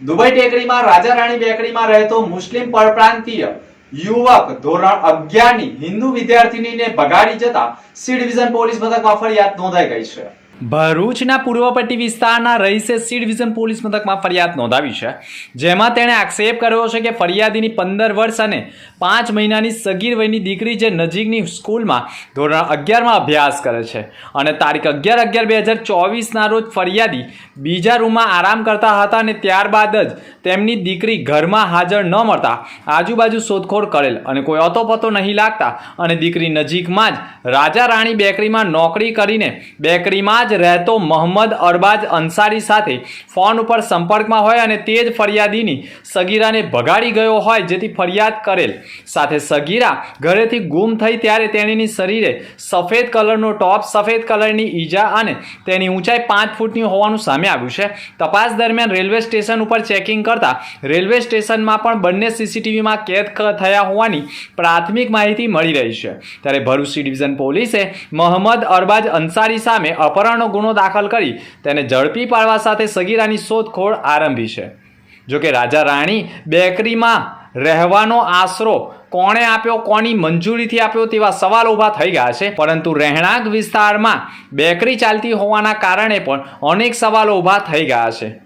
Dubai ટેકરીમાં રાજા રાણી બેકરીમાં રહેતો મુસ્લિમ પરપ્રાંતીય યુવક ધોરણ અગિયારની હિન્દુ વિદ્યાર્થીનીને ભગાડી જતા સી ડિવિઝન પોલીસ મથકમાં ફરિયાદ નોંધાઈ ગઈ છે. ભરૂચના પૂર્વપટ્ટી વિસ્તારના રહીશે સી ડિવિઝન પોલીસ મથકમાં ફરિયાદ નોંધાવી છે, જેમાં તેણે આક્ષેપ કર્યો છે કે ફરિયાદીની પંદર વર્ષ અને પાંચ મહિનાની સગીર વયની દીકરી જે નજીકની સ્કૂલમાં ધોરણ અગિયારમાં અભ્યાસ કરે છે અને તારીખ અગિયાર અગિયાર બે હજાર ચોવીસના રોજ ફરિયાદી બીજા રૂમમાં આરામ કરતા હતા અને ત્યારબાદ જ તેમની દીકરી ઘરમાં હાજર ન મળતા આજુબાજુ શોધખોળ કરેલ અને કોઈ અતોપતો નહીં લાગતા અને દીકરી નજીકમાં જ રાજા રાણી બેકરીમાં નોકરી કરીને બેકરીમાં જ રહેતો મોહમ્મદ અરબાજ અંસારી સાથે ફોન ઉપર સંપર્કમાં હોય અને તે જ ફરિયાદીની સગીરાને ભગાડી ગયો હોય જેથી ફરિયાદ કરેલ. સાથે સગીરા ઘરેથી ગુમ થઈ ત્યારે તેણીની શરીરે સફેદ કલરનો ટોપ, સફેદ કલરની ઈજા અને તેની ઊંચાઈ પાંચ ફૂટની હોવાનું સામે આવ્યું છે. તપાસ દરમિયાન રેલવે સ્ટેશન ઉપર ચેકિંગ કરતા રેલવે સ્ટેશનમાં પણ બંને સીસીટીવીમાં કેદ થયા હોવાની પ્રાથમિક માહિતી મળી રહી છે. ત્યારે ભરૂચ ડિવિઝન પોલીસે મોહમ્મદ અરબાજ અંસારી સામે અપહરણનો ગુનો દાખલ કરી તેને ઝડપી પાડવા સાથે સગીરાની શોધખોળ આરંભી છે. જોકે રાજા રાણી બેકરીમાં રહેવાનો આશરો કોણે આપ્યો, કોની મંજૂરીથી આપ્યો તેવા સવાલ ઊભા થઈ ગયા છે. પરંતુ રહેણાંક વિસ્તારમાં બેકરી ચાલતી હોવાના કારણે પણ અનેક સવાલો ઊભા થઈ ગયા છે.